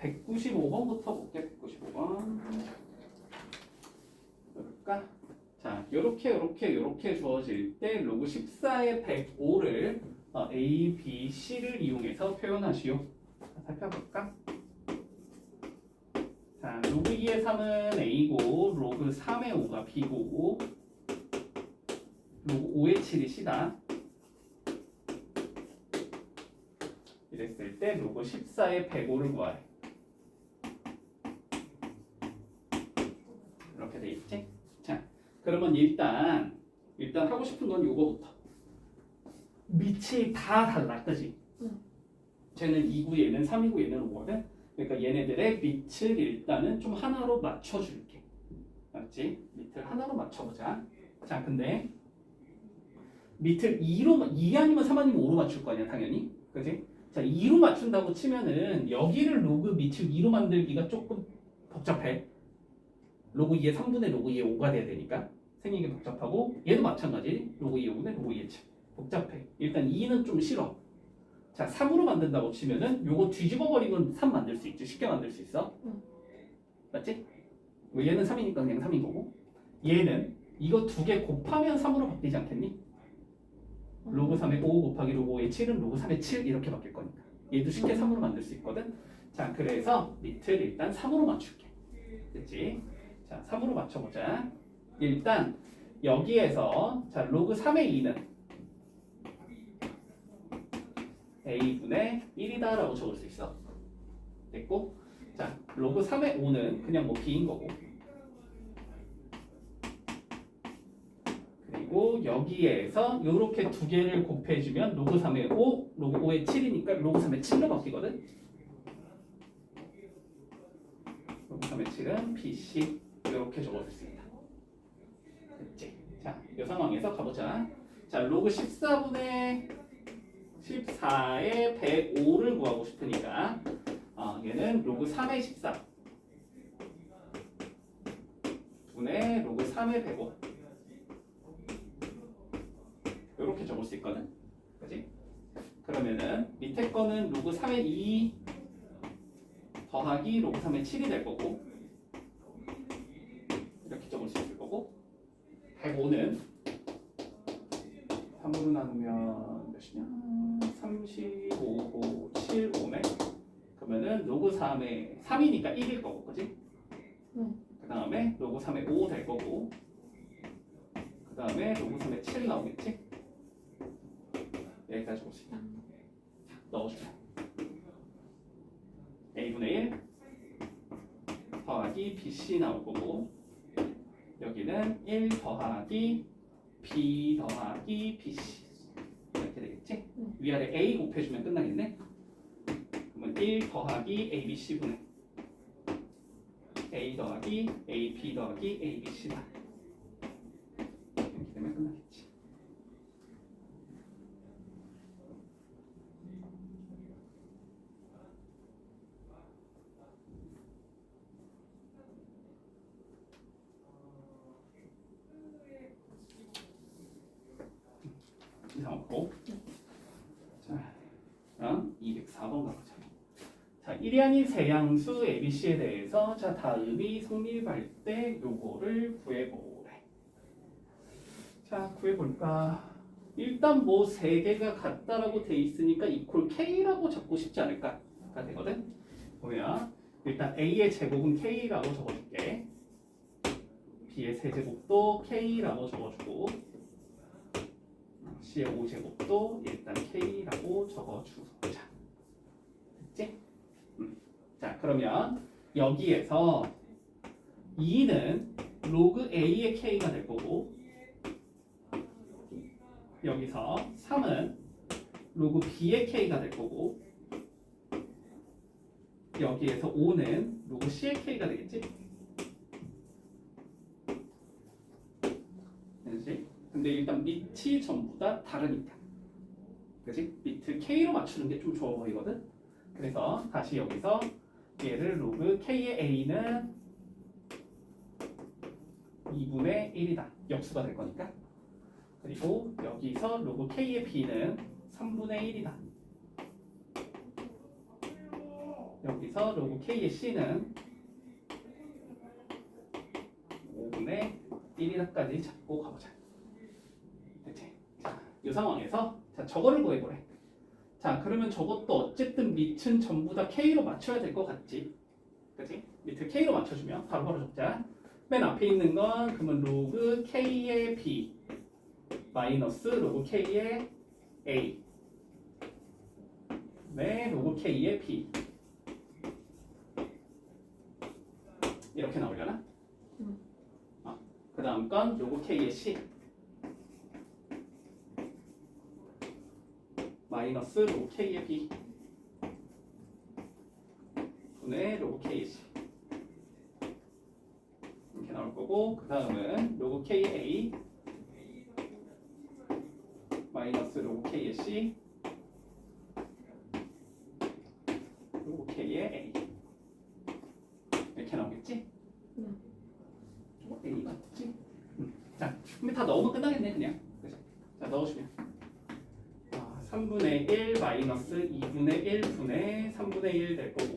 195번부터 볼게 195번 볼까? 자 요렇게 요렇게 요렇게 주어질 때 로그 14의 105를 어, A, B, C를 이용해서 표현하시오 자, 살펴볼까? 자 로그 2의 3은 A고 로그 3의 5가 B고 로그 5의 7이 C다 이랬을 때 로그 14의 105를 구하래 이렇게 돼 있지? 자, 그러면 일단 일단 하고 싶은 건 요거부터. 밑이 다 달라, 그지? 응. 쟤는 2구, 얘는 3이고, 얘는 5거든. 그러니까 얘네들의 밑을 일단은 좀 하나로 맞춰줄게. 맞지? 밑을 하나로 맞춰보자. 자, 근데 밑을 2로 2 아니면 3 아니면 5로 맞출 거 아니야, 당연히. 그지? 자, 2로 맞춘다고 치면은 여기를 로그 밑을 2로 만들기가 조금 복잡해. 로그 2의 3분의 로그 2의 5가 돼야 되니까 생긴 게 복잡하고 얘도 마찬가지. 로그 2의 5분의 로그 2의 7 복잡해. 일단 2는 좀 싫어. 자 3으로 만든다고 치면은 요거 뒤집어 버리면 3 만들 수 있지. 쉽게 만들 수 있어? 응. 맞지? 뭐 얘는 3이니까 그냥 3인 거고. 얘는 이거 두 개 곱하면 3으로 바뀌지 않겠니? 로그 3의 5 곱하기 로그 5의 7은 로그 3의 7 이렇게 바뀔 거니까. 얘도 쉽게 3으로 만들 수 있거든. 자 그래서 밑을 일단 3으로 맞출게. 됐지? 자 3으로 맞춰보자 일단 여기에서 자 로그 3의 2는 a분의 1이다 라고 적을 수 있어 됐고 자 로그 3의 5는 그냥 뭐 b인 거고 그리고 여기에서 이렇게 두 개를 곱해주면 로그 3의 5, 로그 5의 7이니까 로그 3의 7로 바뀌거든. 로그 3의 7은 BC 이렇게 적어줄 수 있다. 자, 이 상황에서 가보자. 자, 로그 14분의 14의 105를 구하고 싶으니까 어, 얘는 로그 3의 14 분의 로그 3의 105 이렇게 적을 수 있거든. 그지? 그러면은 밑에 거는 로그 3의 2 더하기 로그 3의 7이 될 거고 이렇게 적을 수 있을 거고 105는 3으로 나누면 몇이냐? 35, 7, 5네. 그러면은 로그 3의 3이니까 1일 거고, 그지? 응. 그 다음에 로그 3의 5될 거고 그 다음에 로그 3의 7 나오겠지? 여기까지 올수 있다. 자, 넣어주자. a분의 1 더하기 bc 나올 거고 여기는 1 더하기 b 더하기 bc 이렇게 되겠지? 응. 위아래 a 곱해주면 끝나겠네? 그러면 1 더하기 abc분의 a 더하기 ab 더하기 abc다 이렇게 되면 끝나겠지. 이상 없고 자 그럼 204번 가보자 자 1이 아닌 세양수 ABC에 대해서 자 다음이 성립할 때 요거를 구해보래 자 구해볼까? 일단 뭐 세 개가 같다라고 돼 있으니까 이퀄 K라고 적고 싶지 않을까가 되거든? 보면 일단 A의 제곱은 K라고 적어줄게. B의 세제곱도 K라고 적어주고 C의 5제곱도 일단 K라고 적어주자. 자, 그러면 여기에서 2는 로그 A의 K가 될 거고 여기서 3은 로그 B의 K가 될 거고 여기에서 5는 로그 C의 K가 되겠지? 되지? 근데 일단 밑이 전부 다 다르니까. 그지? 밑을 K로 맞추는 게 좀 좋아 보이거든? 그래서 다시 여기서 얘를 로그 K의 A는 2분의 1이다. 역수가 될 거니까. 그리고 여기서 로그 K의 B는 3분의 1이다. 여기서 로그 K의 C는 5분의 1이라까지 잡고 가보자. 됐지? 자, 이 상황에서 자 저거를 구해보래. 자 그러면 저것도 어쨌든 밑은 전부 다 K로 맞춰야 될 것 같지? 그치? 밑을 K로 맞춰주면 바로바로 적자. 맨 앞에 있는 건 그러면 로그 K의 B 마이너스 로그 K의 A 네 로그 K의 B 이렇게 나오려나? 음. 어, 그 다음 건 로그 K의 C 마이너스 로그 K의 B 분의 C 이렇게 나올 거고 그 다음은 로그 KA 마이너스 로그 K의 C 로그 K의 A 이렇게 나오겠지? 네. 저거 A 맞지? 음. 자, 근데 다 넣으면 끝나겠네 그냥 그죠? 자 넣어주면 아, 3분의 1 마이너스 2분의 1분의 3분의 1 될 거고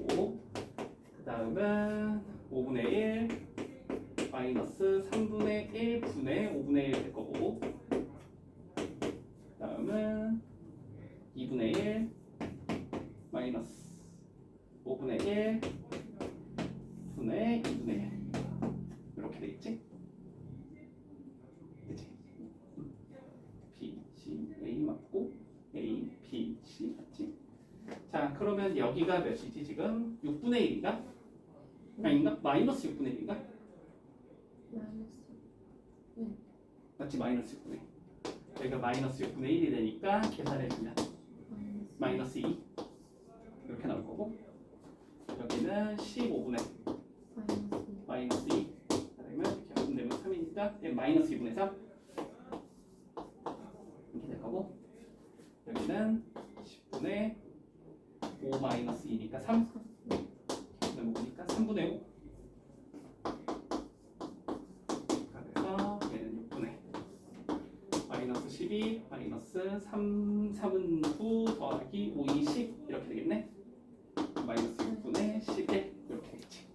그러면 여기가 몇이지 지금? 6분의 1인가? 아닌가? 마이너스 6분의 1인가? 마이너스 맞지? 마이너스 6분의 1 여기가 마이너스 6분의 1이 되니까 계산해주면 마이너스 마이너스 2 이렇게 나올 거고 여기는 15분의 마이너스 마이너스 2 그러면 이렇게 분되면 3이니까 얘 마이너스 2분의 3 이렇게 될 거고 여기는 10분의 5 마이너스 2니까 3 그다음 5니까 3분의 5 그래서 얘는 6분의 마이너스 12 마이너스 3 3은 9 더하기 5 20 이렇게 되겠네 마이너스 6분의 11 이렇게 되겠지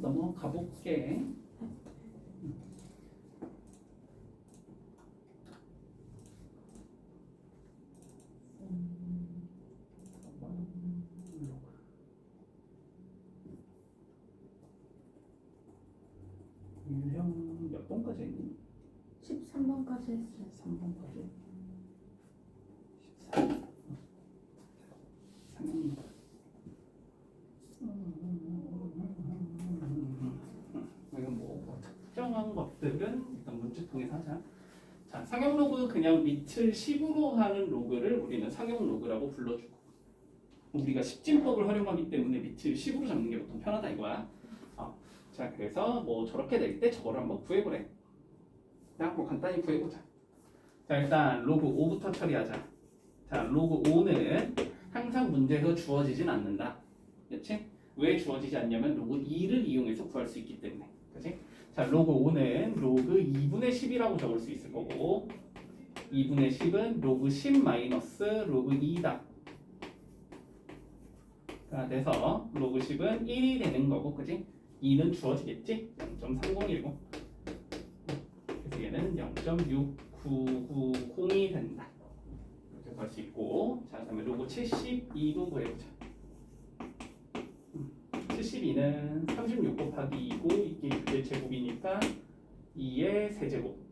넘어 가 볼게. 유형 몇 번까지 했니? 13번까지 했어요 3번까지. 14. 상현이. 이건 뭐 특정한 것들은 일단 문제통에서 하자. 자, 상용 로그 그냥 밑을 10으로 하는 로그를 우리는 상용 로그라고 불러주고 우리가 10진법을 활용하기 때문에 밑을 10으로 잡는 게 보통 편하다 이거야. 어. 자, 그래서 뭐 저렇게 될 때 저거를 한번 구해보래. 자, 뭐 간단히 구해보자. 자, 일단 로그 5부터 처리하자. 자, 로그 5는 항상 문제에서 주어지진 않는다. 그렇지? 왜 주어지지 않냐면 로그 2를 이용해서 구할 수 있기 때문에. 그렇지? 자, 로그 5는 로그 2분의 10이라고 적을 수 있을 거고 2분의 10은 로그 10 마이너스 로그 2다. 자, 돼서 로그 10은 1이 되는 거고, 그지? 2는 주어지겠지? 0.3010. 그래서 얘는 0.6990이 된다. 이렇게 구할 수 있고, 자, 그다음에 로그 72도 구해보자. 72는 36 곱하기 2고 이게 6의 제곱이니까 2의 세제곱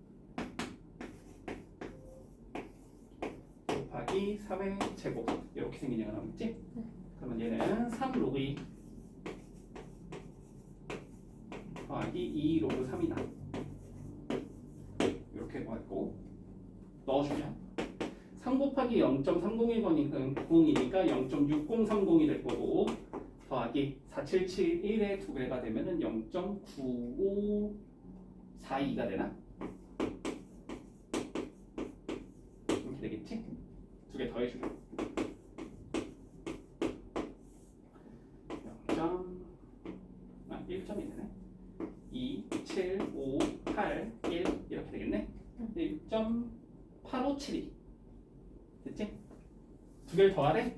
곱하기 3의 제곱 이렇게 생긴 얘가 나오겠지? 그러면 얘는 3 로그 2 더하기 2 로그 3이다 이렇게 구했고 넣어주면 3 곱하기 0.301이니까 0.6030이 될 거고 더하기 4771의 두 배가 되면은 0.9542가 되나? 되겠지? 두 개 더해주게 0점 아 1점이 되네 2, 7, 5, 8, 1 이렇게 되겠네 1.8572 됐지? 두 개를 더하래?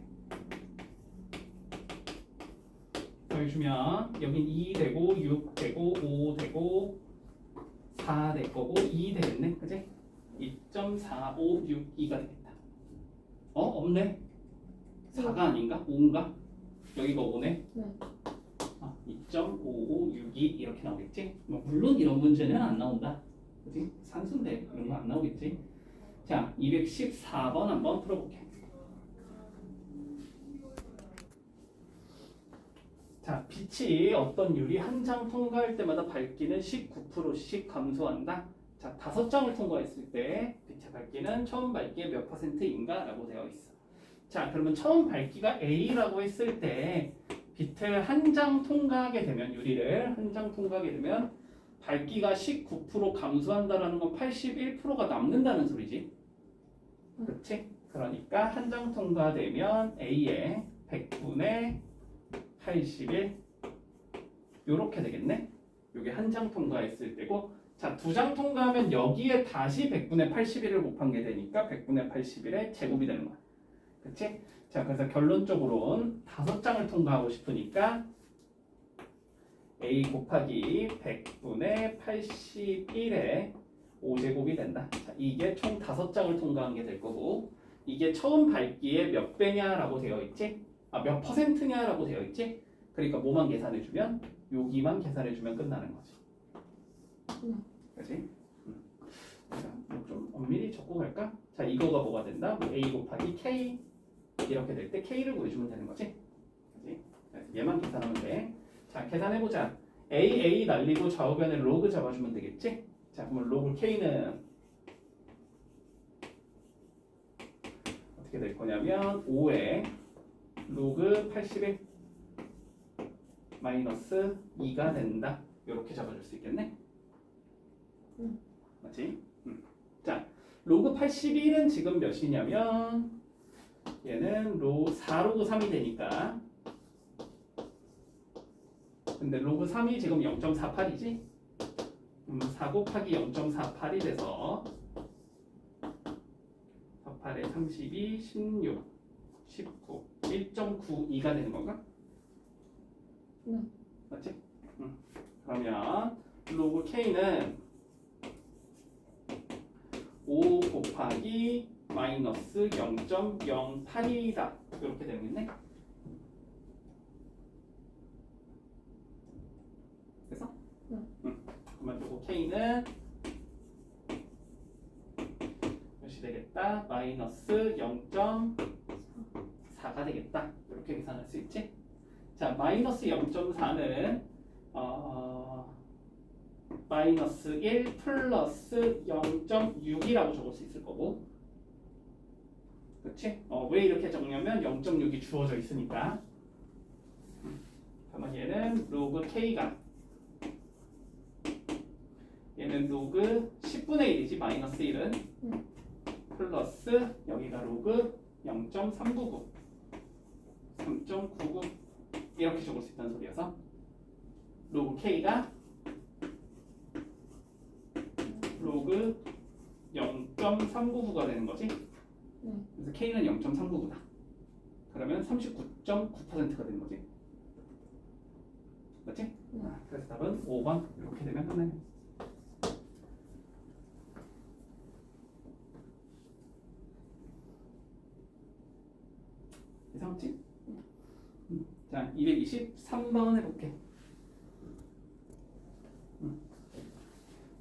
더해주면 여긴 2 되고 6 되고 5 되고 4 될 거고 2 되겠네 그지? 2.4562가 되겠다 어? 없네 4가 아닌가? 5인가? 여기가 5네 네. 아, 2.5562 이렇게 나오겠지? 뭐 물론 이런 문제는 안 나온다 그지? 산수인데 이런 거 안 나오겠지? 자 214번 한번 풀어볼게 자, 빛이 어떤 유리 한 장 통과할 때마다 밝기는 19%씩 감소한다. 자, 다섯 장을 통과했을 때 빛의 밝기는 처음 밝기의 몇 퍼센트인가? 라고 되어 있어. 자, 그러면 처음 밝기가 A라고 했을 때 빛을 한장 통과하게 되면 유리를 한 장 통과하게 되면 밝기가 19% 감소한다라는 건 81%가 남는다는 소리지. 그렇지? 그러니까 한 장 통과되면 A의 100분의 81 요렇게 되겠네. 요게 한 장 통과했을 때고 자, 두 장 통과하면 여기에 다시 100분의 81을 곱한 게 되니까 100분의 81의 제곱이 되는 거야. 그치? 자, 그래서 결론적으로는 다섯 장을 통과하고 싶으니까 a 곱하기 100분의 81의 5제곱이 된다. 자, 이게 총 다섯 장을 통과한 게 될 거고 이게 처음 밝기의 몇 배냐라고 되어 있지? 아, 몇 퍼센트냐라고 되어 있지? 그러니까 뭐만 계산해 주면 여기만 계산해 주면 끝나는 거지. 네. 그지? 음. 자, 뭐좀 엄밀히 적고 갈까? 자, 이거가 뭐가 된다? 뭐 a 곱하기 k 이렇게 될 때 k를 구해주면 되는 거지. 그지? 얘만 계산하면 돼. 자, 계산해 보자. a a 날리고 좌우변에 로그 잡아주면 되겠지? 자, 그러면 로그 k는 어떻게 될 거냐면 5에 로그 81 마이너스 2가 된다. 이렇게 잡아줄 수 있겠네. 응. 맞지? 음. 자, 로그 81은 지금 몇이냐면 얘는 로 4로그 3이 되니까 근데 로그 3이 지금 0.48이지? 음, 4 곱하기 0.48이 돼서 48에 32, 16, 19, 1.92가 되는 건가? 네. 맞지? 응. 그러면 로그 k는 5 곱하기 마이너스 0.08이다 이렇게 되겠네. 그래서 네. 응. 그러면 요거 k는 몇이 되겠다? 마이너스 0.4가 되겠다. 이렇게 계산할 수 있지? 자, 마이너스 0.4는 어, 마이너스 1 플러스 0.6이라고 적을 수 있을 거고 그렇지? 어, 왜 이렇게 적냐면 0.6이 주어져 있으니까 음, 그러면 얘는 로그 k가 얘는 로그 10분의 1이지 마이너스 1은 음. 플러스 여기가 로그 0.399 3.99 이렇게 적을 수 있다는 소리여서 로그 k가 로그 0.399가 되는 거지. 네. 그래서 k는 0.399다. 그러면 39.9%가 되는 거지. 맞지? 네. 아, 그래서 답은 5번 이렇게 되면 끝나네. 이상 없지? 음, 자, 223번 해볼게. 음.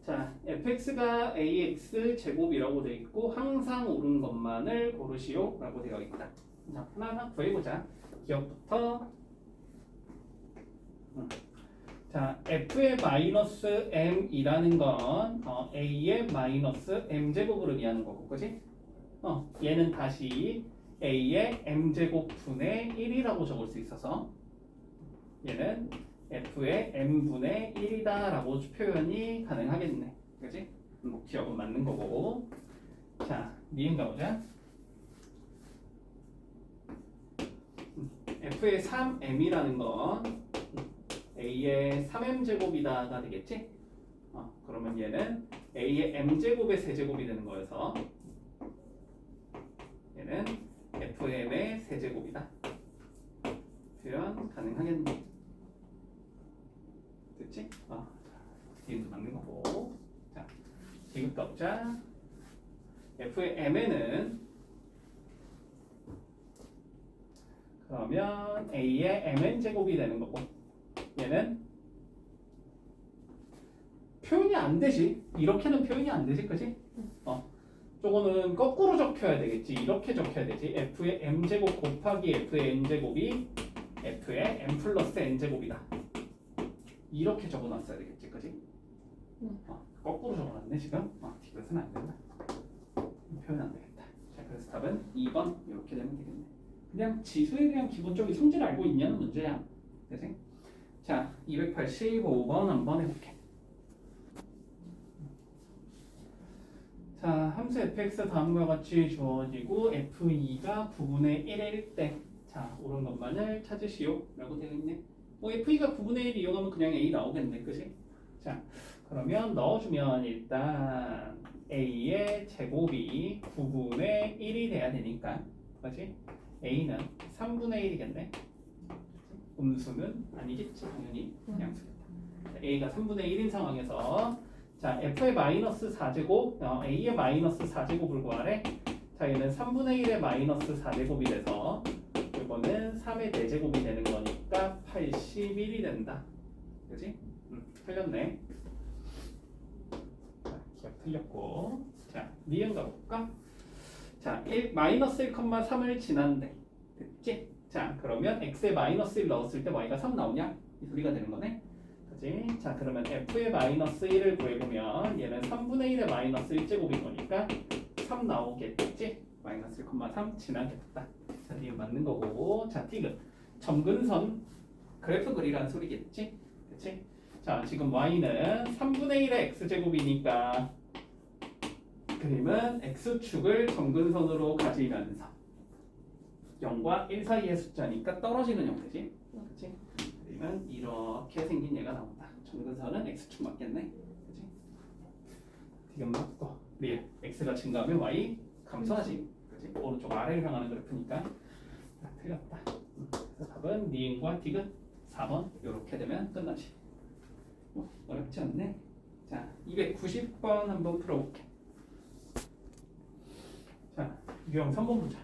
자, fx가 ax 제곱이라고 되어 있고 항상 옳은 것만을 고르시오라고 되어 있다. 자, 하나하나 구해보자. 기억부터. 음. 자, f의 마이너스 m이라는 건 어, a의 마이너스 m 제곱을 의미하는 거고, 그지? 어, 얘는 다시 a의 m 제곱 분의 1이라고 적을 수 있어서 얘는 f의 m분의 1이다 라고 표현이 가능하겠네. 그지? 뭐 목적은 맞는 거고. 자, 니은 가보자. f의 3m이라는 건 a의 3m 제곱이다가 되겠지? 어, 그러면 얘는 a의 m 제곱의 세제곱이 되는 거여서 얘는 fm의 세제곱이다. 표현 가능하겠네. 디귿 자. F의 m에는 그러면 a의 mn 제곱이 되는 거고 얘는 표현이 안 되지? 이렇게는 표현이 안 되지 그지? 어 저거는 거꾸로 적혀야 되겠지. 이렇게 적혀야 되지. F의 m 제곱 곱하기 f의 n 제곱이 f의 m 플러스 n 제곱이다. 이렇게 적어놨어야 되겠지 그지? 응. 어, 거꾸로 적어놨네 지금? 어, 이것은 안 된다. 표현 안 되겠다. 자 그래서 답은 2번. 이렇게 되면 되겠네. 그냥 지수에 대한 기본적인 성질을 알고 있냐는 문제야. 그지? 자 285번 한번 해볼게. 자 함수 fx 다음과 같이 주어지고 f2가 9분의 1일 때 자 옳은 것만을 찾으시오. 라고 되어 있네. 뭐 f2가 9분의 1 이용하면 그냥 a 나오겠네 그지? 자 그러면 넣어주면 일단 a의 제곱이 9분의 1이 돼야 되니까. 그지? a는 3분의 1이겠네. 음수는 아니겠지? 당연히 음. 양수겠다. 자, a가 3분의 1인 상황에서 자 f의 마이너스 4제곱 어, a의 마이너스 4제곱을 구하래. 자 얘는 3분의 1의 마이너스 4제곱이 돼서 이거는 3의 4제곱이 되는 거니까 81이 된다. 그지? 음, 틀렸네 틀렸고 자 니은 가볼까? 자 1, 마이너스 1,3을 지난데 됐지? 자 그러면 x에 마이너스 1 넣었을 때 y가 3 나오냐? 이 소리가 되는 거네 그지? 자 그러면 f의 마이너스 1을 구해보면 얘는 3분의 1의 마이너스 1제곱인 거니까 3 나오겠지? 마이너스 1,3 지나겠다 자 이게 맞는 거고 자 디귿 점근선 그래프 그리라는 소리겠지? 그치? 자 지금 y는 3분의 1의 x제곱이니까 그림은 x축을 점근선으로 가지면서 0과 1 사이의 숫자니까 떨어지는 형태지 그치? 그러면 이렇게 생긴 얘가 나온다. 점근선은 x축 맞겠네. 그지? 지금 맞고 리을 x가 증가하면 y 감소하지. 그지? 오른쪽 아래를 향하는 그래프니까 자, 틀렸다. 답은 니은과 디귿 4번 이렇게 되면 끝나지. 뭐, 어렵지 않네. 자, 290번 한번 풀어볼게. 자, 유형 3번 보자.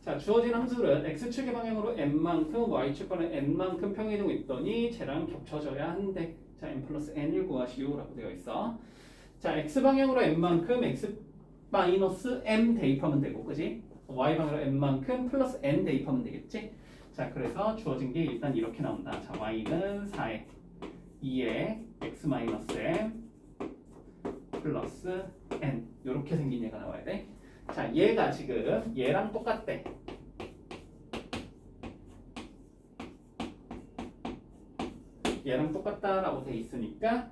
자 주어진 함수는 x축의 방향으로 n만큼 y축과는 n만큼 평이동이 있더니 쟤랑 겹쳐져야 한대. 자 n 플러스 n을 구하시오 라고 되어 있어. 자 x 방향으로 n만큼 x 마이너스 m 대입하면 되고 그지? Y 방향으로 n만큼 플러스 n 대입하면 되겠지? 자 그래서 주어진 게 일단 이렇게 나온다. 자 y는 4에 2에 x 마이너스 m 플러스 n. 이렇게 생긴 얘가 나와야 돼 자, 얘가 지금 얘랑 똑같대. 얘랑 똑같다라고 돼 있으니까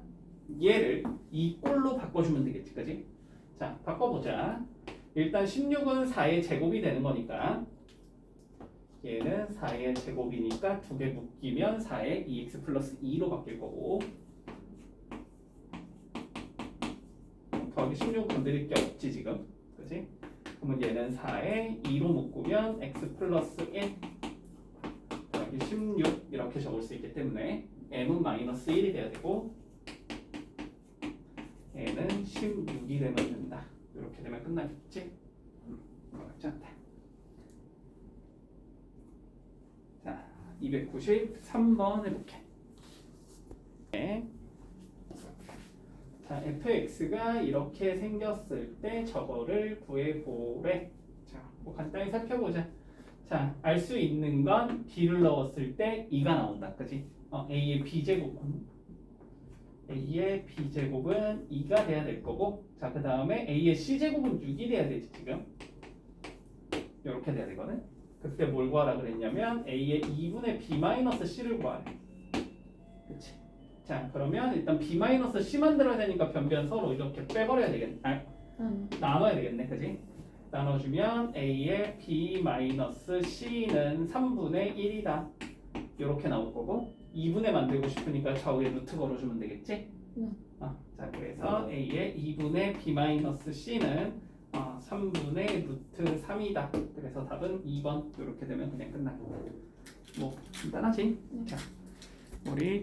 얘를 이 꼴로 바꿔주면 되겠지, 그지? 자, 바꿔보자. 일단 16은 4의 제곱이 되는 거니까 얘는 4의 제곱이니까 두 개 묶이면 4의 2x 플러스 2로 바뀔 거고 더하기 16 건드릴 게 없지 지금 그지? 그러면 얘는 4에 2로 묶으면 x 플러스 1 더하기 16 이렇게 적을 수 있기 때문에 m은 마이너스 1이 돼야 되고 얘는 16이 되면 된다 이렇게 되면 끝나겠지? 음, 어렵지 않다 자 293번 해볼게 네. 자, fx가 이렇게 생겼을 때 저거를 구해보래. 자, 뭐 간단히 살펴보자. 자, 알 수 있는 건 b를 넣었을 때 2가 나온다. 그지? 어, a의 b제곱은 a의 b제곱은 2가 돼야 될 거고 자, 그 다음에 a의 c제곱은 6이 돼야 되지, 지금. 이렇게 돼야 되거든. 그때 뭘 구하라 그랬냐면 a의 2분의 b-c를 구하래. 그치? 자 그러면 일단 b-c 만들어야 되니까 변변 서로 이렇게 빼버려야 되겠네 아, 응. 나눠야 되겠네 그지 나눠주면 a의 b 마이너스 c는 3분의 1이다. 이렇게 나올 거고 2분의 만들고 싶으니까 좌우에 루트 걸어주면 되겠지? 네. 어, 자 그래서 a의 2분의 b 마이너스 c는 어, 3분의 루트 3이다. 그래서 답은 2번 이렇게 되면 그냥 끝나겠다. 뭐 간단하지? 자 우리